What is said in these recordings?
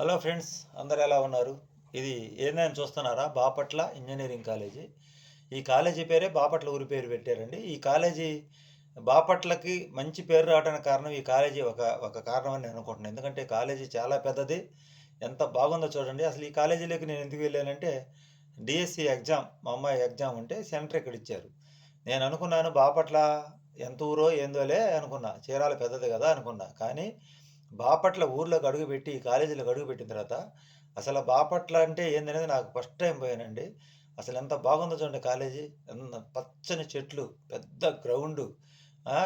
Hello friends అందరు ఎలా ఉన్నారు? ఇది ఏందని చూస్తున్నారా? Bapatla engineering college. ఈ కాలేజీ పేరే బాపట్ల ఊరి పేరు పెట్టారండి. ఈ కాలేజీ బాపట్లకి మంచి పేరు రావడానికి కారణం ఈ కాలేజీ ఒక ఒక కారణం అని నేను అనుకుంటున్నాను. ఎందుకంటే కాలేజీ చాలా పెద్దది ఎంత బాగుందో చూడండి. అసలు ఈ కాలేజీలోకి నేను ఎందుకు వెళ్ళానంటే డిఎస్సి ఎగ్జామ్ మా అమ్మాయి ఎగ్జామ్ ఉంటే సెంటర్ ఇక్కడ ఇచ్చారు. నేను అనుకున్నాను బాపట్ల ఎంత ఊరో ఏందోలే అనుకున్నా. చీరాల పెద్దది కదా అనుకున్నా. కానీ బాపట్ల ఊర్లోకి అడుగుపెట్టి ఈ కాలేజీలోకి అడుగుపెట్టిన తర్వాత అసలు బాపట్ల అంటే ఏందనేది నాకు ఫస్ట్ టైం పోయానండి. అసలు ఎంత బాగుందో చూడండి కాలేజీ. ఎంత పచ్చని చెట్లు పెద్ద గ్రౌండు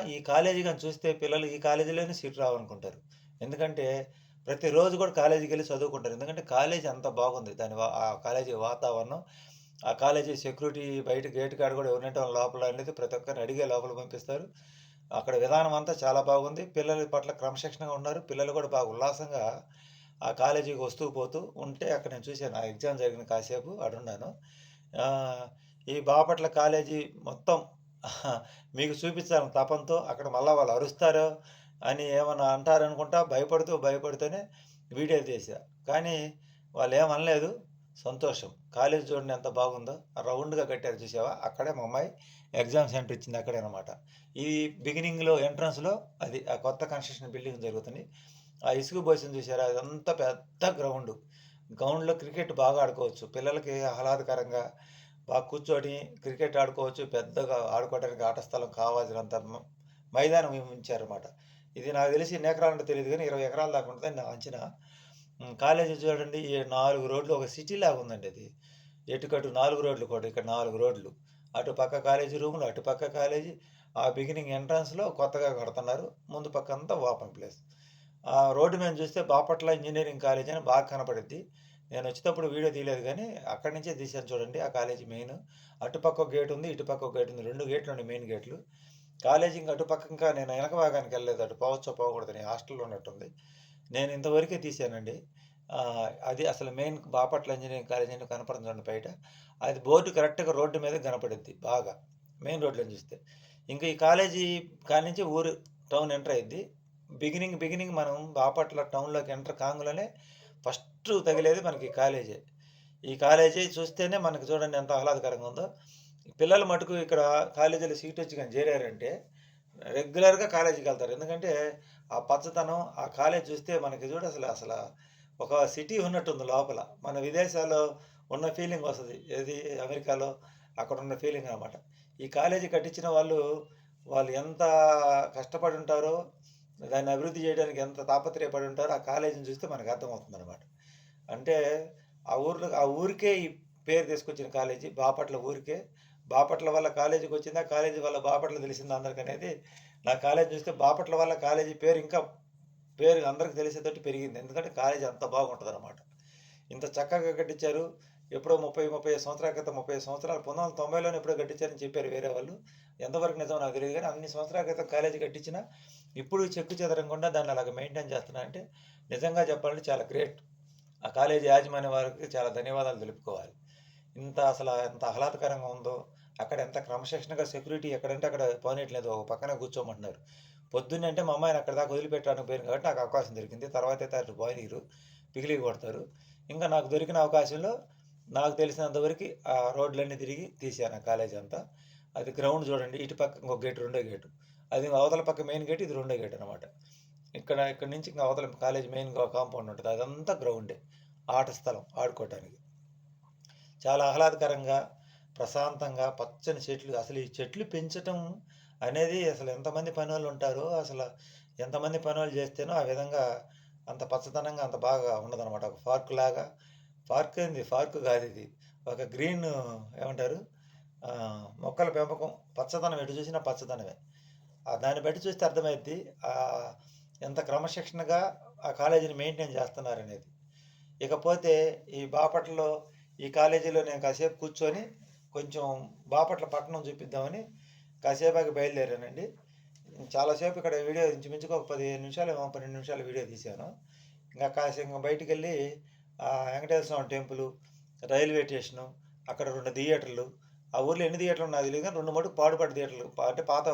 ఈ కాలేజీ కానీ చూస్తే పిల్లలు ఈ కాలేజీలోనే సీట్ రావాలనుకుంటారు ఎందుకంటే ప్రతిరోజు కూడా కాలేజీకి వెళ్ళి చదువుకుంటారు. ఎందుకంటే కాలేజీ అంత బాగుంది. దాని వా- ఆ కాలేజీ వాతావరణం ఆ కాలేజీ సెక్యూరిటీ బయట గేట్ కాడ కూడా ఎవరినంటే లోపల అనేది ప్రతి ఒక్కరిని అడిగే లోపల పంపిస్తారు. అక్కడ విధానం అంతా చాలా బాగుంది. పిల్లల పట్ల క్రమశిక్షణగా ఉన్నారు. పిల్లలు కూడా బాగా ఉల్లాసంగా ఆ కాలేజీకి వస్తూ పోతూ ఉంటే అక్కడ నేను చూశాను. ఆ ఎగ్జామ్ జరిగిన కాసేపు అడున్నాను ఈ బాపట్ల కాలేజీ మొత్తం మీకు చూపించాలని తపంతో అక్కడ మళ్ళీ వాళ్ళు అరుస్తారో అని ఏమన్నా అంటారనుకుంటా భయపడుతూ భయపడుతూనే వీడియో తీసా. కానీ వాళ్ళు ఏమనలేదు. సంతోషం. కాలేజ్ చూడండి ఎంత బాగుందో. రౌండ్గా కట్టారు చూసావా? అక్కడే మా అమ్మాయి ఎగ్జామ్ సెంటర్ ఇచ్చింది అక్కడే అనమాట ఈ బిగినింగ్లో ఎంట్రన్స్లో అది ఆ కొత్త కన్స్ట్రక్షన్ బిల్డింగ్ జరుగుతుంది. ఆ ఇసుక పోసింది చూసారా? అదంతా పెద్ద గ్రౌండ్. గ్రౌండ్లో క్రికెట్ బాగా ఆడుకోవచ్చు. పిల్లలకి ఆహ్లాదకరంగా బాగా కూర్చొని క్రికెట్ ఆడుకోవచ్చు. పెద్దగా ఆడుకోవడానికి ఆట స్థలం కావాల్సినంత మైదానం ఉంచారన్నమాట. ఇది నాకు తెలిసి ఎన్ని ఎకరాలంటే తెలియదు కానీ ఇరవై ఎకరాల దాకా ఉంటుందని నా అంచనా. కాలేజీ చూడండి ఈ నాలుగు రోడ్లు ఒక సిటీ లాగా ఉందండి అది. ఎటుకటు నాలుగు రోడ్లు కూడా ఇక్కడ నాలుగు రోడ్లు. అటు పక్క కాలేజీ రూములు అటు పక్క కాలేజీ. ఆ బిగినింగ్ ఎంట్రన్స్లో కొత్తగా కడుతున్నారు. ముందు పక్క అంతా ఓపెన్ ప్లేస్. ఆ రోడ్డు మీద చూస్తే బాపట్ల ఇంజనీరింగ్ కాలేజ్ అని బాగా కనపడుద్ది. నేను వచ్చేటప్పుడు వీడియో తీయలేదు కానీ అక్కడి నుంచే తీశాను చూడండి ఆ కాలేజీ మెయిన్. అటుపక్క గేట్ ఉంది ఇటుపక్క ఒక గేట్ ఉంది. రెండు గేట్లు ఉన్నాయి మెయిన్ గేట్లు. కాలేజీ ఇంకా అటుపక్క ఇంకా నేను వెనక భాగానికి వెళ్ళలేదు అటు పోవచ్చో నేను హాస్టల్లో ఉన్నట్టుంది. నేను ఇంతవరకే తీశానండి. అది అసలు మెయిన్ బాపట్ల ఇంజనీరింగ్ కాలేజ్ అని కనపడుతుంది బయట. అది బోర్డు కరెక్ట్గా రోడ్డు మీద కనపడుద్ది బాగా మెయిన్ రోడ్లో చూస్తే. ఇంకా ఈ కాలేజీ కాడి నుంచి ఊరు టౌన్ ఎంటర్ అయింది బిగినింగ్ బిగినింగ్ మనం బాపట్ల టౌన్లోకి ఎంటర్ కాంగులోనే ఫస్ట్ తగిలేది మనకి ఈ కాలేజీ. ఈ కాలేజీ చూస్తేనే మనకి చూడండి ఎంత ఆహ్లాదకరంగా ఉందో. పిల్లలు మటుకు ఇక్కడ కాలేజీలో సీట్ వచ్చి కానీ చేరారంటే రెగ్యులర్గా కాలేజీకి వెళ్తారు. ఎందుకంటే ఆ పచ్చదనం ఆ కాలేజ్ చూస్తే మనకి చూడ అసలు అసలు ఒక సిటీ ఉన్నట్టుంది లోపల. మన విదేశాల్లో ఉన్న ఫీలింగ్ వస్తుంది. ఏది? అమెరికాలో అక్కడ ఉన్న ఫీలింగ్ అనమాట ఈ కాలేజీ కట్టించిన వాళ్ళు వాళ్ళు ఎంత కష్టపడి ఉంటారో దాన్ని అభివృద్ధి చేయడానికి ఎంత తాపత్రయపడి ఉంటారో ఆ కాలేజీని చూస్తే మనకు అర్థమవుతుంది అనమాట అంటే ఆ ఊర్లో ఆ ఊరికే ఈ పేరు తీసుకొచ్చిన కాలేజీ బాపట్ల ఊరికే. బాపట్ల వల్ల కాలేజీకి వచ్చిందా? కాలేజీ వల్ల బాపట్ల తెలిసిందా అందరికనేది? నా కాలేజ్ చూస్తే బాపట్ల వల్ల కాలేజీ పేరు ఇంకా పేరు అందరికి తెలిసేటట్టు పెరిగింది. ఎందుకంటే కాలేజీ అంత బాగుంటుంది అనమాట ఇంత చక్కగా కట్టించారు. ఎప్పుడో ముప్పై ముప్పై సంవత్సరాల క్రితం ముప్పై సంవత్సరాలు పంతొమ్మిది వందల తొంభైలోనే ఎప్పుడో కట్టించారని చెప్పారు వేరే వాళ్ళు. ఎంతవరకు నిజం నాకు తెలియదు కానీ అన్ని సంవత్సరాల క్రితం కాలేజీ కట్టించినా ఇప్పుడు చెక్కు చెదరకుండా దాన్ని అలాగ మెయింటైన్ చేస్తున్నా అంటే నిజంగా చెప్పాలంటే చాలా గ్రేట్. ఆ కాలేజీ యాజమాన్య వారికి చాలా ధన్యవాదాలు తెలుపుకోవాలి. ఇంత అసలు ఎంత ఆహ్లాదకరంగా ఉందో అక్కడ ఎంత క్రమశిక్షణగా సెక్యూరిటీ ఎక్కడంటే అక్కడ పోనీయట్లేదు. ఒక పక్కన కూర్చోమంటున్నారు. పొద్దున్నే అంటే మా అమ్మాయిని అక్కడ దాకా వదిలిపెట్టడానికి పోయింది కాబట్టి నాకు అవకాశం దొరికింది. తర్వాత అయితే అటు పోనీరు పిగిలి కొడతారు. ఇంకా నాకు దొరికిన అవకాశంలో నాకు తెలిసినంతవరకు ఆ రోడ్లన్నీ తిరిగి తీసాను ఆ కాలేజీ అంతా. అది గ్రౌండ్ చూడండి ఇటు పక్క ఇంకో గేట్ రెండో గేటు. అది అవతల పక్క మెయిన్ గేట్ ఇది రెండో గేట్ అనమాట ఇక్కడ ఇక్కడ నుంచి ఇంకా అవతల కాలేజ్ మెయిన్ కాంపౌండ్ ఉంటుంది. అదంతా గ్రౌండే. ఆట స్థలం ఆడుకోవటానికి చాలా ఆహ్లాదకరంగా ప్రశాంతంగా పచ్చని చెట్లు అసలు ఈ చెట్లు పెంచటం అనేది అసలు ఎంతమంది పని వాళ్ళు ఉంటారో అసలు ఎంతమంది పని వాళ్ళు చేస్తేనో ఆ విధంగా అంత పచ్చదనంగా అంత బాగా ఉండదన్నమాట ఒక పార్క్ లాగా పార్క్ ఏంది? పార్క్ కాదు ఇది. ఒక గ్రీన్ ఏమంటారు? మొక్కల పెంపకం పచ్చదనం. ఎటు చూసినా పచ్చదనమే. దాన్ని బట్టి చూస్తే అర్థమైద్ది ఎంత క్రమశిక్షణగా ఆ కాలేజీని మెయింటైన్ చేస్తున్నారనేది. ఇకపోతే ఈ బాపట్లలో ఈ కాలేజీలో నేను కాసేపు కూర్చొని కొంచెం బాపట్ల పట్టణం చూపిద్దామని కాసేపాకి బయలుదేరానండి. చాలాసేపు ఇక్కడ వీడియో ఇంచుమించుగా ఒక పదిహేను నిమిషాలు ఏమో పన్నెండు నిమిషాలు వీడియో తీశాను. ఇంకా కాసేపు ఇంకా బయటికి వెళ్ళి Venkateswara Swami temple railway station అక్కడ రెండు థియేటర్లు. ఆ ఊర్లో ఎన్ని థియేటర్లు ఉన్నాయి తెలియదు కానీ రెండు మటుకు పాడుపడి థియేటర్లు. అంటే పాత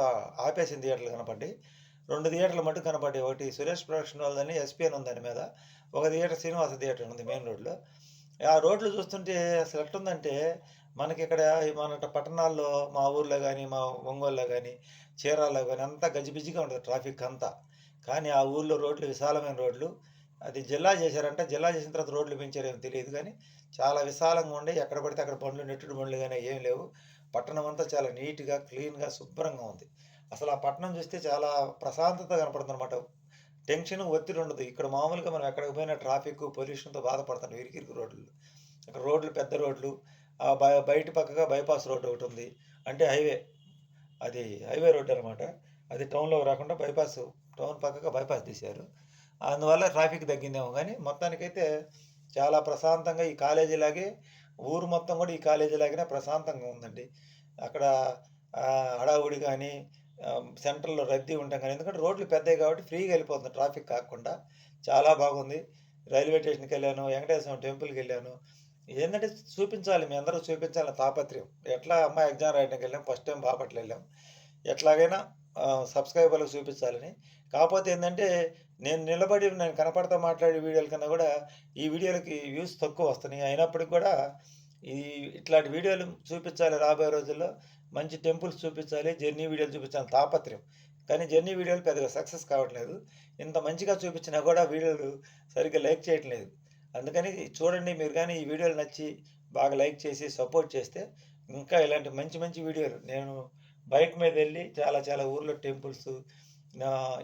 ఆపేసిన థియేటర్లు కనపడి రెండు థియేటర్లు మటుకు కనపడ్డాయి. ఒకటి సురేష్ ప్రొడక్షన్ వాళ్ళదని ఎస్పీఎన్ ఉంది దాని మీద ఒక థియేటర్ శ్రీనివాస థియేటర్ ఉంది మెయిన్ రోడ్లో. ఆ రోడ్లు చూస్తుంటే అసలు ఎట్లుందంటే మనకి ఇక్కడ మన పట్టణాల్లో మా ఊర్లో కానీ మా ఒంగోలులో కానీ చీరాల్లో కానీ అంతా గజిబిజిగా ఉంటుంది ట్రాఫిక్ అంతా. కానీ ఆ ఊర్లో రోడ్లు విశాలమైన రోడ్లు. అది జిల్లా చేశారంటే జిల్లా చేసిన తర్వాత రోడ్లు పెంచారేమో తెలియదు కానీ చాలా విశాలంగా ఉండే. ఎక్కడ పడితే అక్కడ బండ్లు నెట్టుడు బండ్లు కానీ ఏం లేవు. పట్టణం అంతా చాలా నీట్గా క్లీన్గా శుభ్రంగా ఉంది. అసలు ఆ పట్టణం చూస్తే చాలా ప్రశాంతత కనపడుతుంది అనమాట టెన్షన్ ఒత్తిడి ఉండదు. ఇక్కడ మామూలుగా మనం ఎక్కడికి పోయినా ట్రాఫిక్ పొల్యూషన్తో బాధపడతాం. ఇరికిరికి రోడ్లు. అక్కడ రోడ్లు పెద్ద రోడ్లు. ఆ బయ బయట పక్కగా బైపాస్ రోడ్ ఒకటి ఉంది. అంటే హైవే. అది హైవే రోడ్డు అనమాట అది టౌన్లో రాకుండా బైపాస్ టౌన్ పక్కగా బైపాస్ తీశారు. అందువల్ల ట్రాఫిక్ తగ్గిందేమో కానీ మొత్తానికైతే చాలా ప్రశాంతంగా ఈ కాలేజీ లాగే ఊరు మొత్తం కూడా ఈ కాలేజీలాగానే ప్రశాంతంగా ఉందండి. అక్కడ హడావుడి కానీ సెంటర్లో రద్దీ ఉంటాం కానీ ఎందుకంటే రోడ్లు పెద్దవి కాబట్టి ఫ్రీగా వెళ్ళిపోతుంది ట్రాఫిక్ కాకుండా. చాలా బాగుంది. రైల్వే స్టేషన్కి వెళ్ళాను వెంకటేశ్వర టెంపుల్కి వెళ్ళాను. ఏంటంటే చూపించాలి మీ అందరూ చూపించాలని తాపత్రయం. ఎట్లా అమ్మాయి ఎగ్జామ్ రాయడానికి వెళ్ళాం ఫస్ట్ టైం బాపట్ల వెళ్ళాం. ఎట్లాగైనా సబ్స్క్రైబర్లకు చూపించాలని. కాకపోతే ఏంటంటే నేను నిలబడి నేను కనపడతా మాట్లాడే వీడియోల కన్నా కూడా ఈ వీడియోలకి వ్యూస్ తక్కువ వస్తున్నాయి. అయినప్పటికి కూడా ఈ ఇట్లాంటి వీడియోలు చూపించాలి రాబోయే రోజుల్లో. మంచి టెంపుల్స్ చూపించాలి జర్నీ వీడియోలు చూపించాలి. తాపత్రయం. కానీ జర్నీ వీడియోలు పెద్దగా సక్సెస్ కావట్లేదు. ఇంత మంచిగా చూపించినా కూడా వీడియోలు సరిగ్గా లైక్ చేయట్లేదు. అందుకని చూడండి మీరు కానీ ఈ వీడియోలు నచ్చి బాగా లైక్ చేసి సపోర్ట్ చేస్తే ఇంకా ఇలాంటి మంచి మంచి వీడియోలు. నేను బైక్ మీద వెళ్ళి చాలా చాలా ఊర్లో టెంపుల్స్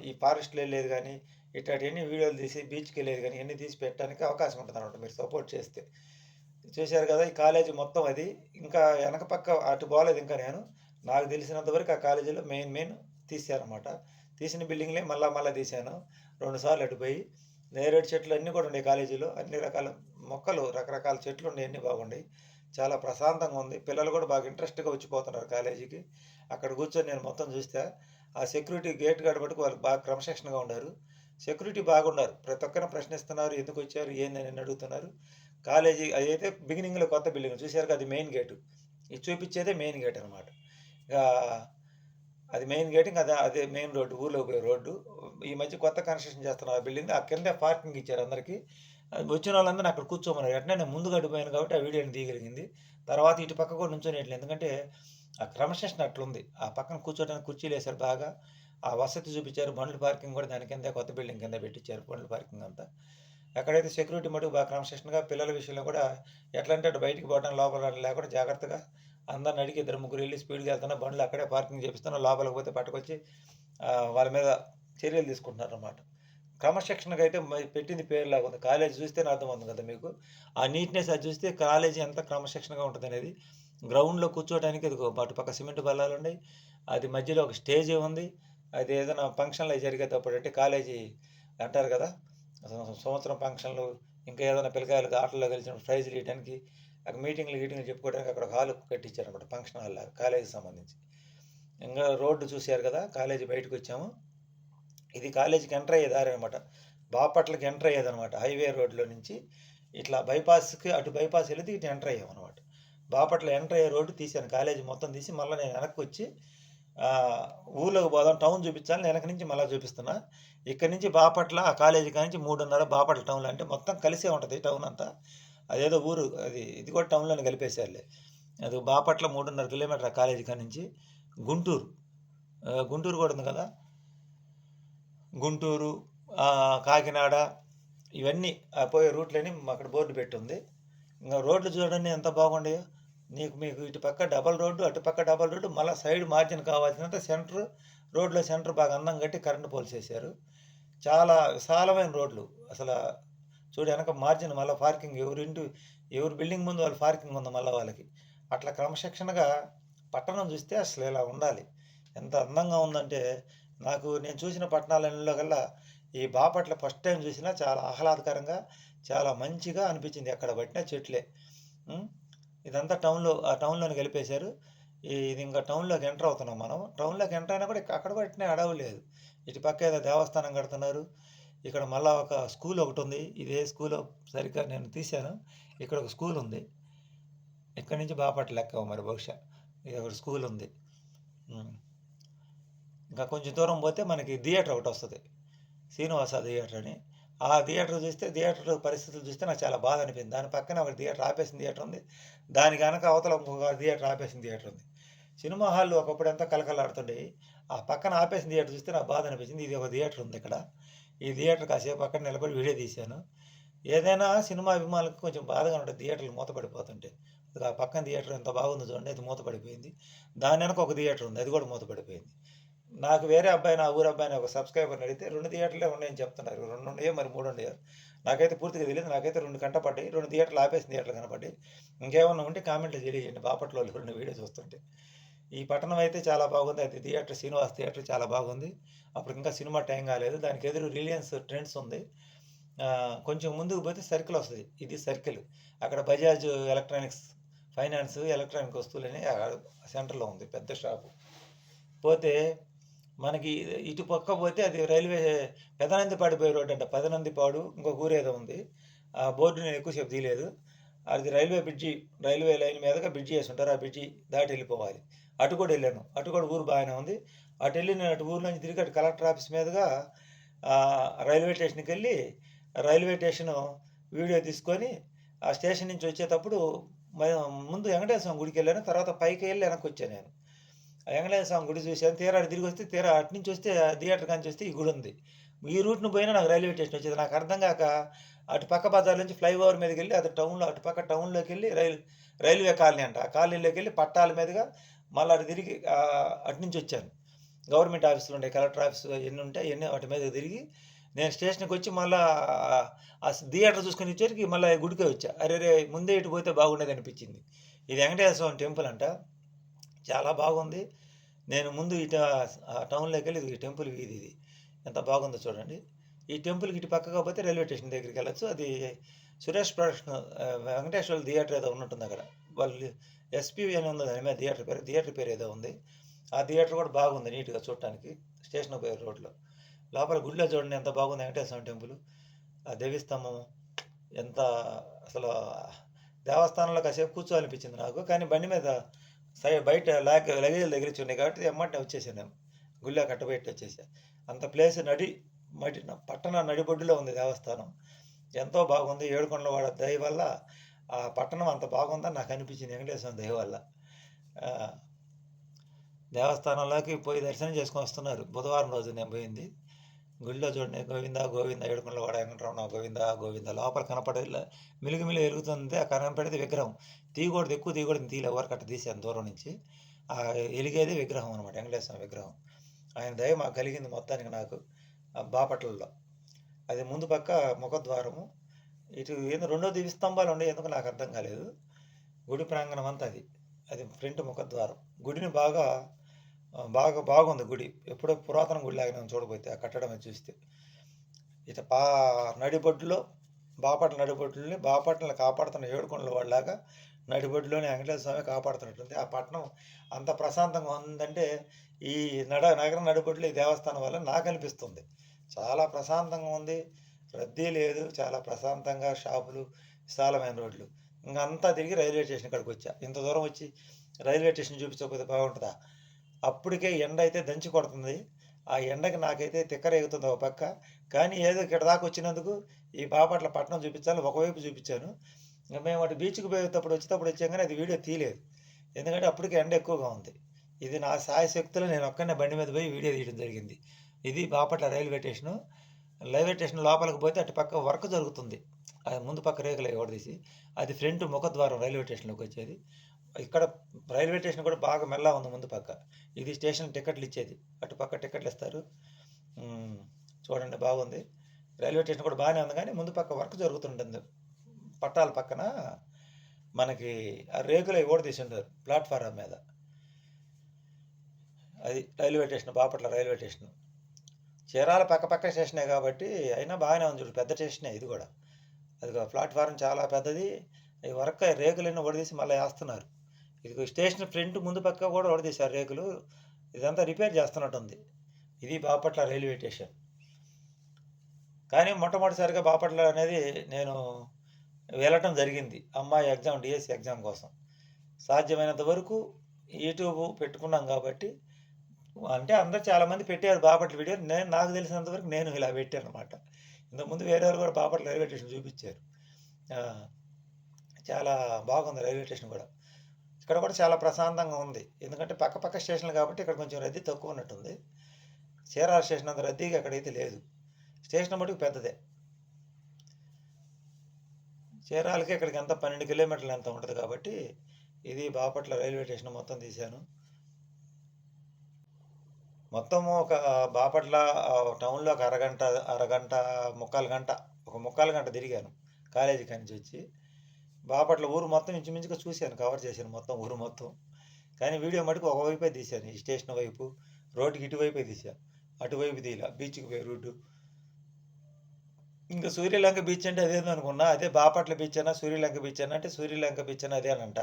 ఈ ఫారెస్ట్లో వెళ్ళేది కానీ ఇట్లాంటి ఎన్ని వీడియోలు తీసి బీచ్కి వెళ్ళేది కానీ ఎన్ని తీసి పెట్టడానికి అవకాశం ఉంటుంది అనమాట మీరు సపోర్ట్ చేస్తే. చూశారు కదా ఈ కాలేజీ మొత్తం అది. ఇంకా వెనక పక్క అటు పోలేదు ఇంకా నేను. నాకు తెలిసినంత వరకు ఆ కాలేజీలో మెయిన్ మెయిన్ తీశారనమాట తీసిన బిల్డింగ్లే మళ్ళా మళ్ళీ తీశాను. రెండు సార్లు అటు పోయి. నేరేడు చెట్లు అన్నీ కూడా ఉండే కాలేజీలో. అన్ని రకాల మొక్కలు రకరకాల చెట్లు ఉండే అన్నీ బాగున్నాయి చాలా ప్రశాంతంగా ఉంది. పిల్లలు కూడా బాగా ఇంట్రెస్ట్గా వచ్చిపోతున్నారు కాలేజీకి. అక్కడ కూర్చొని నేను మొత్తం చూస్తే. ఆ సెక్యూరిటీ గేట్ గడబట్టుకు వాళ్ళు బాగా క్రమశిక్షణగా ఉన్నారు. సెక్యూరిటీ బాగున్నారు. ప్రతి ఒక్కరిని ప్రశ్నిస్తున్నారు. ఎందుకు వచ్చారు? ఏందని అని అడుగుతున్నారు. కాలేజీ అదైతే బిగినింగ్లో కొత్త బిల్డింగ్ చూశారు కదా అది మెయిన్ గేటు ఇది చూపించేదే మెయిన్ గేట్ అనమాట ఇక అది మెయిన్ గేట్ ఇంకా అదే మెయిన్ రోడ్డు ఊర్లో పోయే రోడ్డు. ఈ మధ్య కొత్త కన్స్ట్రక్షన్ చేస్తున్నారు ఆ బిల్డింగ్ ఆ కింద పార్కింగ్ ఇచ్చారు అందరికీ. అది వచ్చిన వాళ్ళందరూ అక్కడ కూర్చోమన్నారు. ఎట్లా నేను ముందు గడిపోయాను కాబట్టి ఆ వీడియోని తీయగలిగింది. తర్వాత ఇటు పక్క కూడా నుంచోనేట్లేదు ఎందుకంటే ఆ క్రమశిక్షణ అట్లుంది. ఆ పక్కన కూర్చోడానికి కుర్చీలు వేశారు బాగా. ఆ వసతి చూపించారు. బండ్ల పార్కింగ్ కూడా దాని కింద కొత్త బిల్డింగ్ కింద పెట్టించారు బండ్ల పార్కింగ్ అంతా. ఎక్కడైతే సెక్యూరిటీ మటుకు బాగా క్రమశిక్షణగా పిల్లల విషయంలో కూడా ఎట్లా అంటే అటు బయటికి పోవడం లోపల రావడం లేకుండా జాగ్రత్తగా అందరిని అడిగి ఇద్దరు ముగ్గురు వెళ్ళి స్పీడ్గా వెళ్తున్నా బండ్లు అక్కడే పార్కింగ్ చేపిస్తున్నా లోపలికి పోతే పట్టుకొచ్చి వాళ్ళ మీద చర్యలు తీసుకుంటున్నారు అన్నమాట క్రమశిక్షణకు అయితే పెట్టింది పేరులాగా ఉంది. కాలేజీ చూస్తేనే అర్థమవుతుంది కదా మీకు. ఆ నీట్నెస్ అది చూస్తే కాలేజీ ఎంత క్రమశిక్షణగా ఉంటుంది అనేది గ్రౌండ్లో కూర్చోవడానికి ఇది అటు పక్క సిమెంట్ బల్లాలు ఉన్నాయి. అది మధ్యలో ఒక స్టేజ్ ఉంది. అది ఏదైనా ఫంక్షన్లు అవి జరిగేటప్పుడు అంటే కాలేజీ అంటారు కదా సంవత్సరం ఫంక్షన్లు ఇంకా ఏదైనా పిల్లకాయలకు ఆటల్లో కలిసిన ప్రైజ్లు ఇవ్వడానికి అక్కడ మీటింగ్లు గీటింగ్లు చెప్పుకోవడానికి అక్కడ హాల్ కట్టించారు అనమాట ఫంక్షన్ హాల్ లాగా కాలేజీకి సంబంధించి. ఇంకా రోడ్డు చూశారు కదా కాలేజీ బయటకు వచ్చాము. ఇది కాలేజీకి ఎంటర్ అయ్యే దారి అనమాట బాపట్లకి ఎంటర్ అయ్యేదనమాట హైవే రోడ్లో నుంచి. ఇట్లా బైపాస్కి అటు బైపాస్ వెళ్ళి ఇటు ఎంటర్ అయ్యాం అనమాట బాపట్ల ఎంటర్ అయ్యే రోడ్డు తీశాను కాలేజీ మొత్తం తీసి మళ్ళీ నేను వెనక్కి వచ్చి ఊళ్ళోకి పోదాం టౌన్ చూపించాలి నేను వెనక నుంచి మళ్ళీ చూపిస్తున్నా. ఇక్కడ నుంచి బాపట్ల ఆ కాలేజీ కానీ మూడున్నర బాపట్ల టౌన్లో అంటే మొత్తం కలిసే ఉంటుంది టౌన్ అంతా. అదేదో ఊరు అది ఇది కూడా టౌన్లోనే కలిపేసేయాలి అది బాపట్ల మూడున్నర కిలోమీటర్ కాలేజీ కాడి నుంచి గుంటూరు. గుంటూరు కూడా ఉంది కదా? గుంటూరు కాకినాడ ఇవన్నీ ఆ పోయే రూట్లని అక్కడ బోర్డు పెట్టి ఉంది ఇంకా రోడ్లు చూడండి ఎంత బాగుండయో. నీకు మీకు ఇటు పక్క డబల్ రోడ్డు అటు పక్క డబల్ రోడ్డు మళ్ళీ సైడ్ మార్జిన్ కావాల్సినంత సెంటర్ రోడ్లో సెంటర్ బాగా అందం కట్టి కరెంటు పోల్స్ వేశారు చాలా విశాలమైన రోడ్లు అసలు చూడు వెనక మార్జిన్ మళ్ళీ పార్కింగ్ ఎవరింటి ఎవరి బిల్డింగ్ ముందు వాళ్ళ పార్కింగ్ ఉంది మళ్ళీ వాళ్ళకి. అట్లా క్రమశిక్షణగా పట్టణం చూస్తే అసలు ఇలా ఉండాలి. ఎంత అందంగా ఉందంటే నాకు నేను చూసిన పట్టణాలలో కల్లా ఈ బాపట్ల ఫస్ట్ టైం చూసినా చాలా ఆహ్లాదకరంగా చాలా మంచిగా అనిపించింది. ఎక్కడ పట్టినా చెట్లే. ఇదంతా టౌన్లో ఆ టౌన్లోని కలిపేశారు. ఈ- ఇది ఇంకా టౌన్లోకి ఎంటర్ అవుతున్నాం మనం. టౌన్లోకి ఎంటర్ అయినా కూడా అక్కడ పట్టిన అడవి లేదు. ఇటు పక్క ఏదో దేవస్థానం కడుతున్నారు. ఇక్కడ మళ్ళా ఒక స్కూల్ ఒకటి ఉంది. ఇదే స్కూల్ సరిగ్గా నేను తీశాను. ఇక్కడ ఒక స్కూల్ ఉంది. ఇక్కడ నుంచి బాపట్ల లెక్క మరి బహుశా. ఇది ఒక స్కూల్ ఉంది. ఇంకా కొంచెం దూరం పోతే మనకి థియేటర్ ఒకటి వస్తుంది. శ్రీనివాస థియేటర్ అని. ఆ థియేటర్ చూస్తే థియేటర్ పరిస్థితులు చూస్తే నాకు చాలా బాధ అనిపించింది. దాని పక్కన ఒక థియేటర్ ఆపేసిన థియేటర్ ఉంది. దాని కనుక అవతల ఇంకొక థియేటర్ ఆపేసిన థియేటర్ ఉంది. సినిమా హాల్లో ఒకప్పుడు ఎంత కలకలాడుతుండే ఆ పక్కన ఆపేసిన థియేటర్ చూస్తే నాకు బాధ అనిపించింది. ఇది ఒక థియేటర్ ఉంది ఇక్కడ. ఈ థియేటర్ కాసేపు అక్కడ నిలబడి వీడియో తీశాను. ఏదైనా సినిమా అభిమానులకు కొంచెం బాధగా ఉంటుంది థియేటర్లు మూతపడిపోతుంటే ఆ పక్కన థియేటర్ ఎంత బాగుందో చూడండి అది మూతపడిపోయింది దాని వెనక ఒక థియేటర్ ఉంది అది కూడా మూతపడిపోయింది నాకు వేరే అబ్బాయి నా ఊరు అబ్బాయిని ఒక సబ్స్క్రైబర్ని అడిగితే రెండు థియేటర్లే ఉన్నాయని చెప్తున్నారు. రెండు ఉన్నాయో? మరి మూడు ఉన్నాయో? నాకైతే పూర్తిగా తెలియదు. నాకైతే రెండు గంట పడ్డాయి. రెండు థియేటర్లు ఆపేసిన థియేటర్లు కనపడ్డాయి. ఇంకేమన్నా ఉంటే కామెంట్లు తెలియజేయండి. బాపట్లో రెండు వీడియో చూస్తుంటే. ఈ పట్టణం అయితే చాలా బాగుంది. అది థియేటర్ శ్రీనివాస్ థియేటర్ చాలా బాగుంది. అప్పుడు ఇంకా సినిమా టైం కాలేదు. దానికి ఎదురు రిలయన్స్ ట్రెండ్స్ ఉంది. కొంచెం ముందుకు పోతే సర్కిల్ వస్తుంది. ఇది సర్కిల్. అక్కడ బజాజ్ ఎలక్ట్రానిక్స్ ఫైనాన్స్ ఎలక్ట్రానిక్ వస్తువులని సెంటర్లో ఉంది పెద్ద షాపు. పోతే మనకి ఇటు పక్క పోతే అది రైల్వే పెదనందిపాడు పోయే రోడ్ అంట. పెదనందిపాడు ఇంకొక ఊరేదో ఉంది. ఆ బోర్డు నేను ఎక్కువసేపు తీయలేదు. అది రైల్వే బ్రిడ్జి రైల్వే లైన్ మీదగా బ్రిడ్జి వేసి ఉంటారు ఆ బ్రిడ్జి దాటి వెళ్ళిపోవాలి. అటు కూడా వెళ్ళాను. అటు కూడా ఊరు బాగానే ఉంది. అటు వెళ్ళి నేను అటు ఊరు నుంచి తిరిగి అటు కలెక్టర్ ఆఫీస్ మీదుగా రైల్వే స్టేషన్కి వెళ్ళి రైల్వే స్టేషన్ వీడియో తీసుకొని ఆ స్టేషన్ నుంచి వచ్చేటప్పుడు ముందు వెంకటేశ్వర స్వామి గుడికి వెళ్ళాను. తర్వాత పైకి వెళ్ళి వెనక్కి వచ్చాను నేను. ఆ వెంకటేశ్వర స్వామి గుడి చూశాను. తీరా తిరిగి వస్తే తీరా అటు నుంచి వస్తే థియేటర్ కాంచి వస్తే ఈ గుడి ఉంది. ఈ రూట్ను పోయినా నాకు రైల్వే స్టేషన్ వచ్చేది. నాకు అర్థం కాక అటు పక్క బజార్ నుంచి ఫ్లైఓవర్ మీదకి వెళ్ళి అటు టౌన్లో అటు పక్క టౌన్లోకి వెళ్ళి రైల్ రైల్వే కాలనీ అంట. ఆ కాలనీలోకి వెళ్ళి పట్టాల మీదుగా మళ్ళీ అటు తిరిగి అటు నుంచి వచ్చాను. గవర్నమెంట్ ఆఫీసులు ఉంటాయి కలెక్టర్ ఆఫీస్ ఎన్ని ఉంటాయి ఎన్ని వాటి మీద తిరిగి నేను స్టేషన్కి వచ్చి మళ్ళీ ఆ థియేటర్ చూసుకొని వచ్చేసరికి మళ్ళీ గుడికే వచ్చా. అరే రే ముందే ఇటు పోతే బాగుండేది అనిపించింది. ఇది వెంకటేశ్వర స్వామి టెంపుల్ అంట. చాలా బాగుంది. నేను ముందు ఇట ఆ టౌన్లోకి వెళ్ళి ఇది ఈ టెంపుల్ వీధి ఇది. ఎంత బాగుందో చూడండి. ఈ టెంపుల్కి ఇటు పక్కగా పోతే రైల్వే స్టేషన్ దగ్గరికి వెళ్ళచ్చు. అది సురేష్ ప్రొడక్షన్ వెంకటేశ్వర థియేటర్ ఏదో ఉన్నట్టుంది అక్కడ. వాళ్ళు ఎస్పీవి అని ఉంది దాని మీద థియేటర్ పేరు థియేటర్ పేరు ఏదో ఉంది. ఆ థియేటర్ కూడా బాగుంది నీట్గా చూడటానికి స్టేషన్ పోయే రోడ్లో. లోపల గుడిలో చూడండి ఎంత బాగుంది వెంకటేశ్వర టెంపుల్. ఆ దేవిస్తంభం ఎంత అసలు దేవస్థానంలో కాసేపు కూర్చోవాలనిపించింది నాకు. కానీ బండి మీద సై బయట లాగ్ లగేజ్ దగ్గర ఉన్నాయి కాబట్టి ఎమ్మటే వచ్చేసాను నేను. గుళ్ళో కట్టబెట్టి వచ్చేసా. అంత ప్లేస్ నడి మటి పట్టణ నడిబొడ్డులో ఉంది దేవస్థానం. ఎంతో బాగుంది. ఏడుకొండల వాడ దయ వల్ల ఆ పట్టణం అంత బాగుందని నాకు అనిపించింది. వెంకటేశ్వర దయ వల్ల. దేవస్థానంలోకి పోయి దర్శనం చేసుకొని వస్తున్నారు. బుధవారం రోజు నేను పోయింది. గుడిలో చూడండి. గోవింద గోవింద ఏడుకొండల వాడ వెంకటరమణ గోవింద గోవింద లోపల కనపడే మిలుగు మిలుగు వెలుగుతుంది ఆ కనపడేది విగ్రహం. తీయకూడదు ఎక్కువ తీయకూడదు తీయలే. ఎవరు కట్ట తీసాను దూరం నుంచి. ఆ వెలిగేది విగ్రహం అనమాట వెంకటేశ్వర విగ్రహం. ఆయన దయ మాకు కలిగింది మొత్తానికి నాకు. ఆ బాపట్లలో. అది ముందు పక్క ముఖద్వారము. ఇటు ఏందో రెండో దివి స్తంభాలు ఉండే ఎందుకు నాకు అర్థం కాలేదు. గుడి ప్రాంగణం అంతా అది. అది ఫ్రంట్ ముఖద్వారం. గుడిని బాగా బాగా బాగుంది గుడి. ఎప్పుడో పురాతన గుడి లాగా నేను చూడబోతే ఆ కట్టడం అది చూస్తే. ఇట పా నడిబొడ్డులో బాపట్ల నడిబొడ్డుని బాపట్లను కాపాడుతున్న ఏడుకొండల వాళ్ళలాగా నడిబొడ్డులోని వెంకటేశ్వర స్వామి కాపాడుతున్నట్టుంది ఆ పట్టణం అంత ప్రశాంతంగా ఉందంటే ఈ నడ నగరం నడిబొడ్డులో ఈ దేవస్థానం వల్ల నాకు అనిపిస్తుంది. చాలా ప్రశాంతంగా ఉంది. రద్దీ లేదు. చాలా ప్రశాంతంగా షాపులు విశాలమైన రోడ్లు. ఇంకంతా తిరిగి రైల్వే స్టేషన్ ఇక్కడికి వచ్చా. ఇంత దూరం వచ్చి రైల్వే స్టేషన్ చూపించకపోతే బాగుంటుందా? అప్పటికే ఎండ అయితే దంచి కొడుతుంది. ఆ ఎండకి నాకైతే తిక్కరేగుతుంది ఒక పక్క. కానీ ఏదో ఇక్కడ దాకా వచ్చినందుకు ఈ బాపట్ల పట్టణం చూపించాలి. ఒకవైపు చూపించాను. ఇంకా మేము అటు బీచ్కి పోయేటప్పుడు వచ్చేటప్పుడు వచ్చాం కానీ అది వీడియో తీయలేదు. ఎందుకంటే అప్పటికే ఎండ ఎక్కువగా ఉంది. ఇది నా సాయశక్తులు. నేను ఒక్కనే బండి మీద పోయి వీడియో తీయడం జరిగింది. ఇది Bapatla railway station. Railway station లోపలికి పోతే అటు పక్క వర్క్ జరుగుతుంది. అది ముందు పక్క రేకులు ఓడదీసి అది ఫ్రంట్ ముఖద్వారం రైల్వే స్టేషన్లోకి వచ్చేది. ఇక్కడ రైల్వే స్టేషన్ కూడా బాగా మెల్లగా ఉంది ముందు పక్క. ఇది స్టేషన్ టికెట్లు ఇచ్చేది. అటు పక్క టికెట్లు ఇస్తారు. చూడండి బాగుంది. రైల్వే స్టేషన్ కూడా బాగానే ఉంది కానీ ముందు పక్క వర్క్ జరుగుతుంటుంది. పట్టాల పక్కన మనకి ఆ రేకులు ఓడ ఉంటారు? ప్లాట్ఫారం మీద. అది railway station Bapatla railway station. Chirala పక్క పక్క స్టేషనే కాబట్టి అయినా బాగానే ఉంది చూడు పెద్ద స్టేషనే ఇది కూడా. అది ప్లాట్ఫారం చాలా పెద్దది. ఈ వర్క్ రేకులన్నీ ఒడదీసి మళ్ళీ వేస్తున్నారు. ఇది స్టేషన్ ఫ్రంట్ ముందు పక్క కూడా ఒడదీశారు రేకులు. ఇదంతా రిపేర్ చేస్తున్నట్టుంది. ఇది బాపట్ల రైల్వే స్టేషన్. కానీ మొట్టమొదటిసారిగా బాపట్ల అనేది నేను వెళ్ళటం జరిగింది. అమ్మాయి ఎగ్జామ్ డిఎస్సి ఎగ్జామ్ కోసం. సాధ్యమైనంత వరకు యూట్యూబ్ పెట్టుకున్నాం కాబట్టి అంటే అందరు చాలామంది పెట్టారు బాపట్ల వీడియో. నేను నాకు తెలిసినంత వరకు నేను ఇలా పెట్టాను అనమాట ఇంతకుముందు వేరే వాళ్ళు కూడా బాపట్ల రైల్వే స్టేషన్ చూపించారు. చాలా బాగుంది రైల్వే స్టేషన్ కూడా. ఇక్కడ కూడా చాలా ప్రశాంతంగా ఉంది. ఎందుకంటే పక్క పక్క స్టేషన్లు కాబట్టి ఇక్కడ కొంచెం రద్దీ తక్కువ ఉన్నట్టుంది. చీరాల స్టేషన్ అంత రద్దీగా అక్కడైతే లేదు. స్టేషన్ మటుకు పెద్దదే. చీరాలకి ఇక్కడికి ఎంత పన్నెండు కిలోమీటర్లు ఎంత ఉంటుంది కాబట్టి ఇది బాపట్ల రైల్వే స్టేషన్ మొత్తం తీశాను. మొత్తము ఒక బాపట్ల టౌన్లో ఒక అరగంట అరగంట ముక్కాలు గంట ఒక ముక్కాలు గంట తిరిగాను కాలేజీ నుంచి వచ్చి. బాపట్ల ఊరు మొత్తం ఇంచుమించుగా చూశాను కవర్ చేశాను మొత్తం ఊరు మొత్తం. కానీ వీడియో మటుకు ఒకవైపే తీశాను ఈ స్టేషన్ వైపు రోడ్డుకి ఇటువైపే తీశాను అటువైపు తీలా బీచ్కి పోయి రోడ్డు ఇంకా సూర్యలంక బీచ్ అంటే అదేదో అనుకున్నా అదే బాపట్ల బీచ్ అన్న సూర్యలంక బీచ్ అన్న అంటే సూర్యలంక బీచ్ అన్న అదేనంట.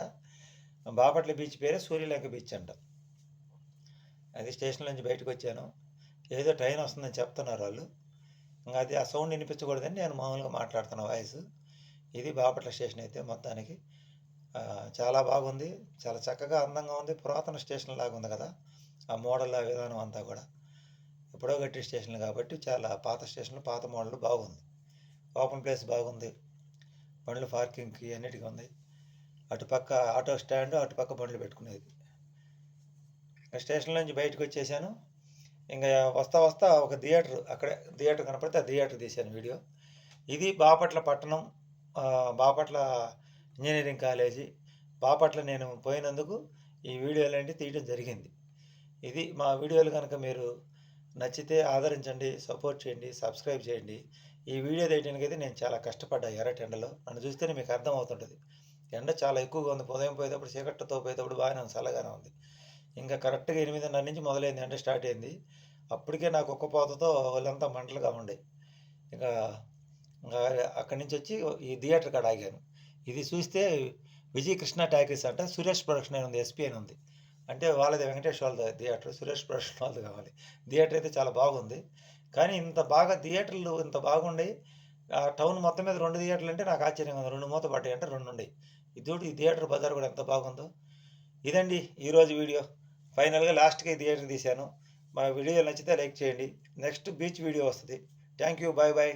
బాపట్ల బీచ్ పేరే సూర్యలంక బీచ్ అంట. అది స్టేషన్ నుంచి బయటకు వచ్చాను. ఏదో ట్రైన్ వస్తుందని చెప్తున్నారు వాళ్ళు. ఇంకా అది ఆ సౌండ్ వినిపించకూడదని నేను మామూలుగా మాట్లాడుతున్న వాయిస్. ఇది బాపట్ల స్టేషన్ అయితే మొత్తానికి. చాలా బాగుంది. చాలా చక్కగా అందంగా ఉంది. పురాతన స్టేషన్ లాగా ఉంది కదా. ఆ మోడల్ ఆ విధానం అంతా కూడా. ఎప్పుడో గట్టి స్టేషన్లు కాబట్టి చాలా పాత స్టేషన్లు పాత మోడల్ బాగుంది. ఓపెన్ ప్లేస్ బాగుంది. బండ్లు పార్కింగ్కి అన్నిటికీ ఉంది. అటుపక్క ఆటో స్టాండ్ అటుపక్క బండ్లు పెట్టుకునేది. స్టేషన్ నుంచి బయటకు వచ్చేసాను. ఇంకా వస్తా వస్తా ఒక థియేటర్ అక్కడ థియేటర్ కనపడితే ఆ థియేటర్ తీశాను వీడియో. ఇది బాపట్ల పట్టణం బాపట్ల ఇంజనీరింగ్ కాలేజీ. బాపట్ల నేను పోయినందుకు ఈ వీడియోలు అంటే తీయడం జరిగింది. ఇది మా వీడియోలు కనుక మీరు నచ్చితే ఆదరించండి సపోర్ట్ చేయండి సబ్స్క్రైబ్ చేయండి. ఈ వీడియో తీయడానికి అయితే నేను చాలా కష్టపడ్డా ఎర్రటి ఎండలో నన్ను చూస్తేనే మీకు అర్థం అవుతుంటుంది. ఎండ చాలా ఎక్కువగా ఉంది. ఉదయం పోయేటప్పుడు చీకట్లతో పోయేటప్పుడు బాగానే ఉంది చల్లగానే ఉంది. ఇంకా కరెక్ట్గా ఎనిమిదిన్నర నుంచి మొదలైంది అంటే స్టార్ట్ అయింది. అప్పటికే నాకు ఒక్క పోతతో వాళ్ళంతా మంటలుగా ఉండే. ఇంకా ఇంకా అక్కడి నుంచి వచ్చి ఈ థియేటర్ కాడ ఆగాను. ఇది చూస్తే విజయ్ కృష్ణ టాకీస్ అంట సురేష్ ప్రొడక్షన్ అని ఉంది ఎస్పీ అని ఉంది. అంటే వాళ్ళది వెంకటేష్ వాళ్ళది థియేటర్ సురేష్ ప్రొడక్షన్ వాళ్ళది కావాలి. థియేటర్ అయితే చాలా బాగుంది. కానీ ఇంత బాగా థియేటర్లు ఇంత బాగుండి ఆ టౌన్ మొత్తం మీద రెండు థియేటర్లు అంటే నాకు ఆశ్చర్యంగా ఉంది. రెండు మూత పడ్డాయి అంటే రెండు ఉండే. ఇది ఈ థియేటర్ బజార్ కూడా ఎంత బాగుందో. ఇదండి ఈరోజు వీడియో. ఫైనల్గా లాస్ట్కి ఈ థియేటర్ తీశాను. మా వీడియో నచ్చితే లైక్ చేయండి. నెక్స్ట్ బీచ్ వీడియో వస్తుంది. Thank you bye bye